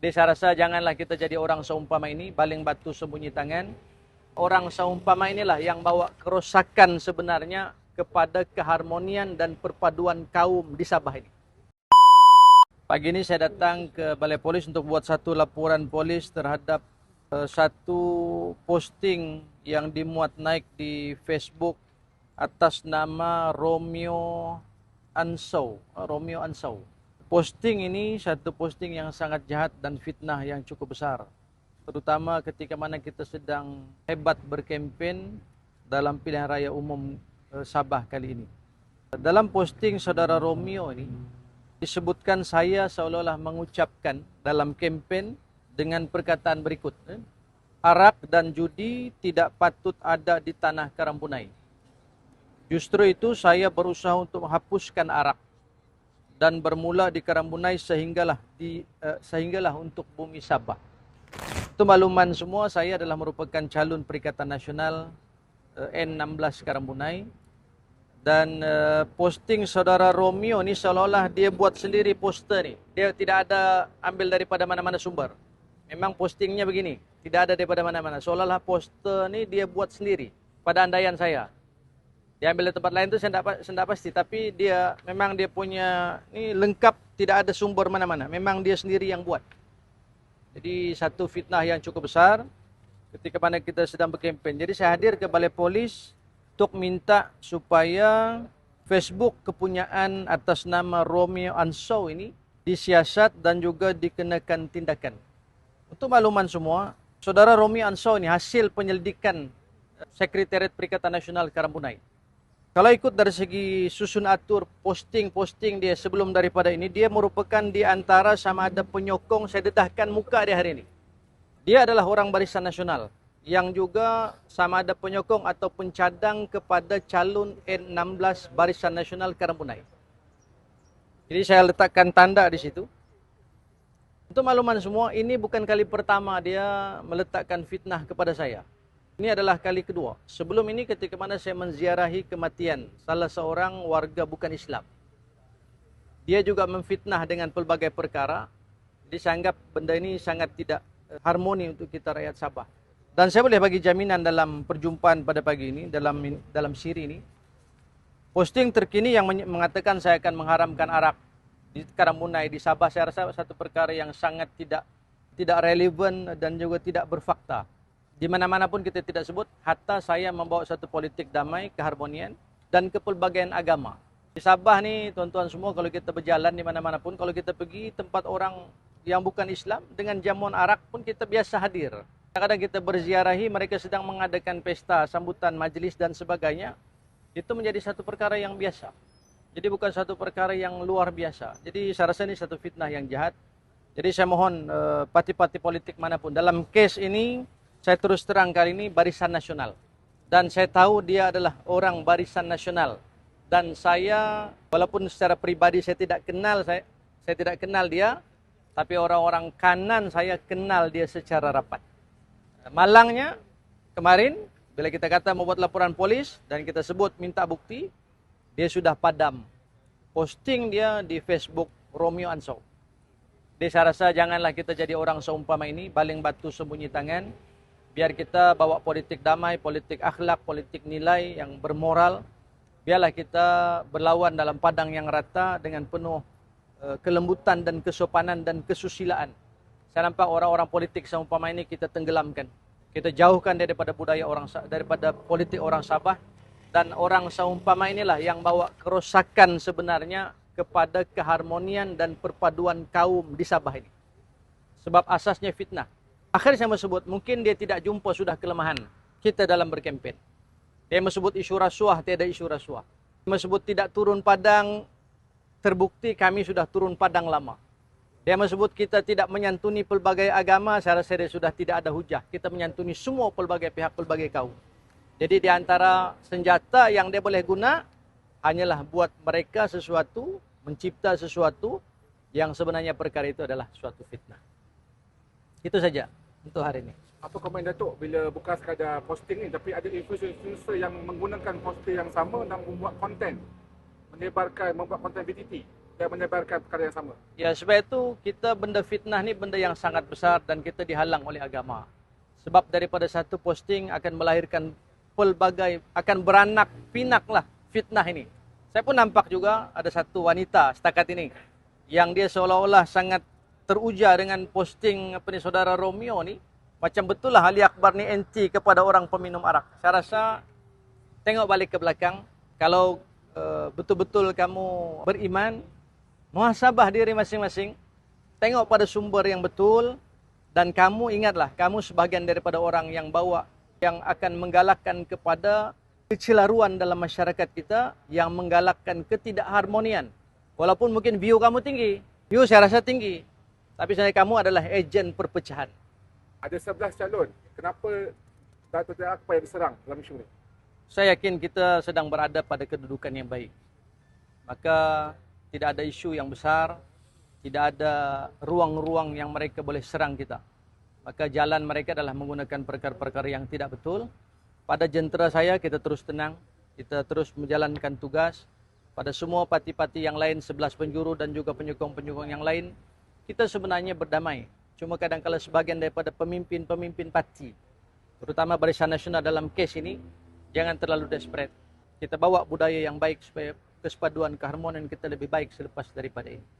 Jadi saya rasa janganlah kita jadi orang seumpama ini, baling batu sembunyi tangan. Orang seumpama inilah yang bawa kerosakan sebenarnya kepada keharmonian dan perpaduan kaum di Sabah ini. Pagi ini saya datang ke Balai Polis untuk buat satu laporan polis terhadap uh, satu posting yang dimuat naik di Facebook atas nama Romeo Ansau. Uh, Romeo Ansau. Posting ini satu posting yang sangat jahat dan fitnah yang cukup besar. Terutama ketika mana kita sedang hebat berkempen dalam pilihan raya umum uh, Sabah kali ini. Dalam posting saudara Romeo ini disebutkan saya seolah-olah mengucapkan dalam kempen dengan perkataan berikut. Eh? Arak dan judi tidak patut ada di tanah Karampunai. Justru itu saya berusaha untuk menghapuskan arak dan bermula di Karambunai sehinggalah di uh, sehinggalah untuk bumi Sabah. Itu makluman semua saya adalah merupakan calon Perikatan Nasional uh, N16 Karambunai dan uh, posting saudara Romeo ni seolah-olah dia buat sendiri poster ni. Dia tidak ada ambil daripada mana-mana sumber. Memang postingnya begini, tidak ada daripada mana-mana. Seolah-olah poster ni dia buat sendiri pada andaian saya diambil di tempat lain tu saya tidak saya tidak pasti. Tapi dia memang dia punya ni lengkap tidak ada sumber mana-mana. Memang dia sendiri yang buat. Jadi satu fitnah yang cukup besar ketika mana kita sedang berkempen. Jadi saya hadir ke balai polis untuk minta supaya Facebook kepunyaan atas nama Romeo Ansau ini disiasat dan juga dikenakan tindakan. Untuk makluman semua saudara Romeo Ansau ini hasil penyelidikan Sekretariat Perikatan Nasional Karampunai kalau ikut dari segi susun atur posting-posting dia sebelum daripada ini, dia merupakan di antara sama ada penyokong saya dedahkan muka dia hari ini. Dia adalah orang barisan nasional yang juga sama ada penyokong atau pencadang kepada calon N16 barisan nasional Karampunai. Jadi saya letakkan tanda di situ. Untuk makluman semua, ini bukan kali pertama dia meletakkan fitnah kepada saya. Ini adalah kali kedua. Sebelum ini ketika mana saya menziarahi kematian salah seorang warga bukan Islam. Dia juga memfitnah dengan pelbagai perkara. Jadi saya anggap benda ini sangat tidak eh, harmoni untuk kita rakyat Sabah. Dan saya boleh bagi jaminan dalam perjumpaan pada pagi ini, dalam dalam siri ini. Posting terkini yang mengatakan saya akan mengharamkan arak di Karamunai di Sabah, saya rasa satu perkara yang sangat tidak tidak relevan dan juga tidak berfakta di mana-mana pun kita tidak sebut hatta saya membawa satu politik damai, keharmonian dan kepelbagaian agama. Di Sabah ni tuan-tuan semua kalau kita berjalan di mana-mana pun kalau kita pergi tempat orang yang bukan Islam dengan jamuan arak pun kita biasa hadir. Kadang-kadang kita berziarahi mereka sedang mengadakan pesta, sambutan, majlis dan sebagainya. Itu menjadi satu perkara yang biasa. Jadi bukan satu perkara yang luar biasa. Jadi saya rasa ini satu fitnah yang jahat. Jadi saya mohon uh, parti-parti politik manapun dalam kes ini saya terus terang kali ini barisan nasional. Dan saya tahu dia adalah orang barisan nasional. Dan saya, walaupun secara pribadi saya tidak kenal, saya, saya tidak kenal dia, tapi orang-orang kanan saya kenal dia secara rapat. Malangnya, kemarin, bila kita kata membuat laporan polis, dan kita sebut minta bukti, dia sudah padam. Posting dia di Facebook Romeo Ansau. Jadi saya rasa janganlah kita jadi orang seumpama ini, baling batu sembunyi tangan, biar kita bawa politik damai, politik akhlak, politik nilai yang bermoral. Biarlah kita berlawan dalam padang yang rata dengan penuh uh, kelembutan dan kesopanan dan kesusilaan. Saya nampak orang-orang politik seumpama ini kita tenggelamkan. Kita jauhkan daripada budaya orang daripada politik orang Sabah dan orang seumpama inilah yang bawa kerosakan sebenarnya kepada keharmonian dan perpaduan kaum di Sabah ini. Sebab asasnya fitnah. Akhir saya sebut, mungkin dia tidak jumpa sudah kelemahan kita dalam berkempen. Dia sebut isu rasuah, tiada isu rasuah. Dia sebut tidak turun padang, terbukti kami sudah turun padang lama. Dia sebut kita tidak menyantuni pelbagai agama, saya rasa dia sudah tidak ada hujah. Kita menyantuni semua pelbagai pihak, pelbagai kaum. Jadi di antara senjata yang dia boleh guna, hanyalah buat mereka sesuatu, mencipta sesuatu yang sebenarnya perkara itu adalah suatu fitnah. Itu saja untuk hari ini. Apa komen Datuk bila bukan sekadar posting ni tapi ada influencer-influencer yang menggunakan poster yang sama dan membuat konten menyebarkan membuat konten BTT yang menyebarkan perkara yang sama. Ya sebab itu kita benda fitnah ni benda yang sangat besar dan kita dihalang oleh agama. Sebab daripada satu posting akan melahirkan pelbagai akan beranak pinak lah fitnah ini. Saya pun nampak juga ada satu wanita setakat ini yang dia seolah-olah sangat teruja dengan posting apa ni saudara Romeo ni macam betul lah Ali Akbar ni anti kepada orang peminum arak. Saya rasa tengok balik ke belakang kalau uh, betul-betul kamu beriman muhasabah diri masing-masing tengok pada sumber yang betul dan kamu ingatlah kamu sebahagian daripada orang yang bawa yang akan menggalakkan kepada kecelaruan dalam masyarakat kita yang menggalakkan ketidakharmonian walaupun mungkin view kamu tinggi view saya rasa tinggi tapi sebenarnya kamu adalah ejen perpecahan Ada 11 calon. Kenapa Dato' Seri Akbar yang diserang dalam isu ini? saya yakin kita sedang berada pada kedudukan yang baik. Maka tidak ada isu yang besar, tidak ada ruang-ruang yang mereka boleh serang kita. Maka jalan mereka adalah menggunakan perkara-perkara yang tidak betul. Pada jentera saya kita terus tenang, kita terus menjalankan tugas. Pada semua parti-parti yang lain, 11 penjuru dan juga penyokong-penyokong yang lain, kita sebenarnya berdamai. Cuma kadang-kadang sebagian daripada pemimpin-pemimpin parti, terutama Barisan Nasional dalam kes ini, jangan terlalu desperate. Kita bawa budaya yang baik supaya kesepaduan keharmonian kita lebih baik selepas daripada ini.